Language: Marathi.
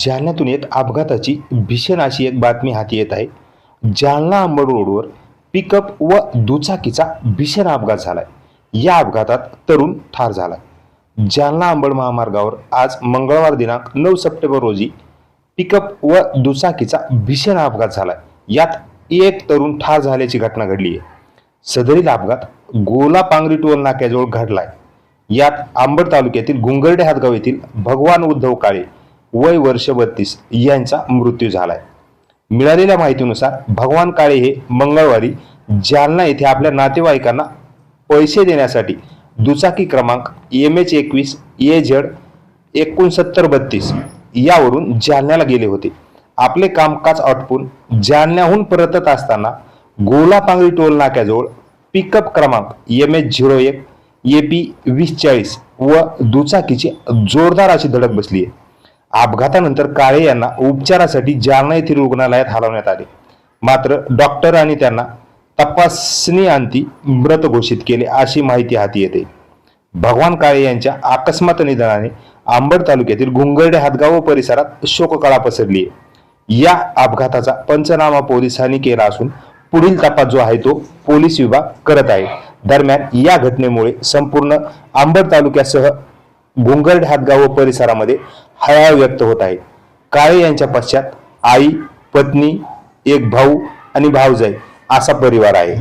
जालन्यातून एक अपघाताची भीषण अशी एक बातमी हाती येत आहे. जालना अंबड रोडवर पिकअप व दुचाकीचा भीषण अपघात झालाय. या अपघातात तरुण ठार झाला. जालना अंबड महामार्गावर आज मंगळवार दिनांक नऊ सप्टेंबर रोजी पिकअप व दुचाकीचा भीषण अपघात झालाय. यात एक तरुण ठार झाल्याची घटना घडली आहे. सदरील अपघात गोला पांगरी टोल नाक्याजवळ घडलाय. यात आंबड तालुक्यातील गुंगर्डे हातगाव येथील भगवान उद्धव काळे वय वर्ष बत्तीस यांचा मृत्यू झालाय. मिळालेल्या माहितीनुसार भगवान काळे हे मंगळवारी जालना येथे आपल्या नातेवाईकांना पैसे देण्यासाठी दुचाकी क्रमांक एम एच एकवीस ए झेड एकोणसत्तर बत्तीस यावरून जालन्याला गेले होते. आपले कामकाज आटपून जालन्याहून परतत असताना गोलापांगरी टोल नाक्याजवळ पिकअप क्रमांक एम एच झिरो एक ए पी वीस चाळीस व दुचाकीची जोरदार अशी धडक बसली आहे अपघातानंतर काळे यांना उपचारासाठी जालना येथील रुग्णालयात हलवण्यात आले. मात्र डॉक्टरांनी त्यांना तपासणी अंती मृत घोषित केले अशी माहिती हाती येते. भगवान काळे यांच्या अकस्मात निधनाने आंबड तालुक्यातील घुंगर्डे हातगाव व परिसरात शोककळा पसरली आहे. या अपघाताचा पंचनामा पोलिसांनी केला असून पुढील तपास जो आहे तो पोलीस विभाग करत आहे. दरम्यान या घटनेमुळे संपूर्ण आंबड तालुक्यासह गुंगर्ड हातगाव व परिसरामध्ये हळहळ व्यक्त होत आहे. काळे यांच्या पश्चात आई पत्नी एक भाऊ आणि भाऊजाई असा परिवार आहे.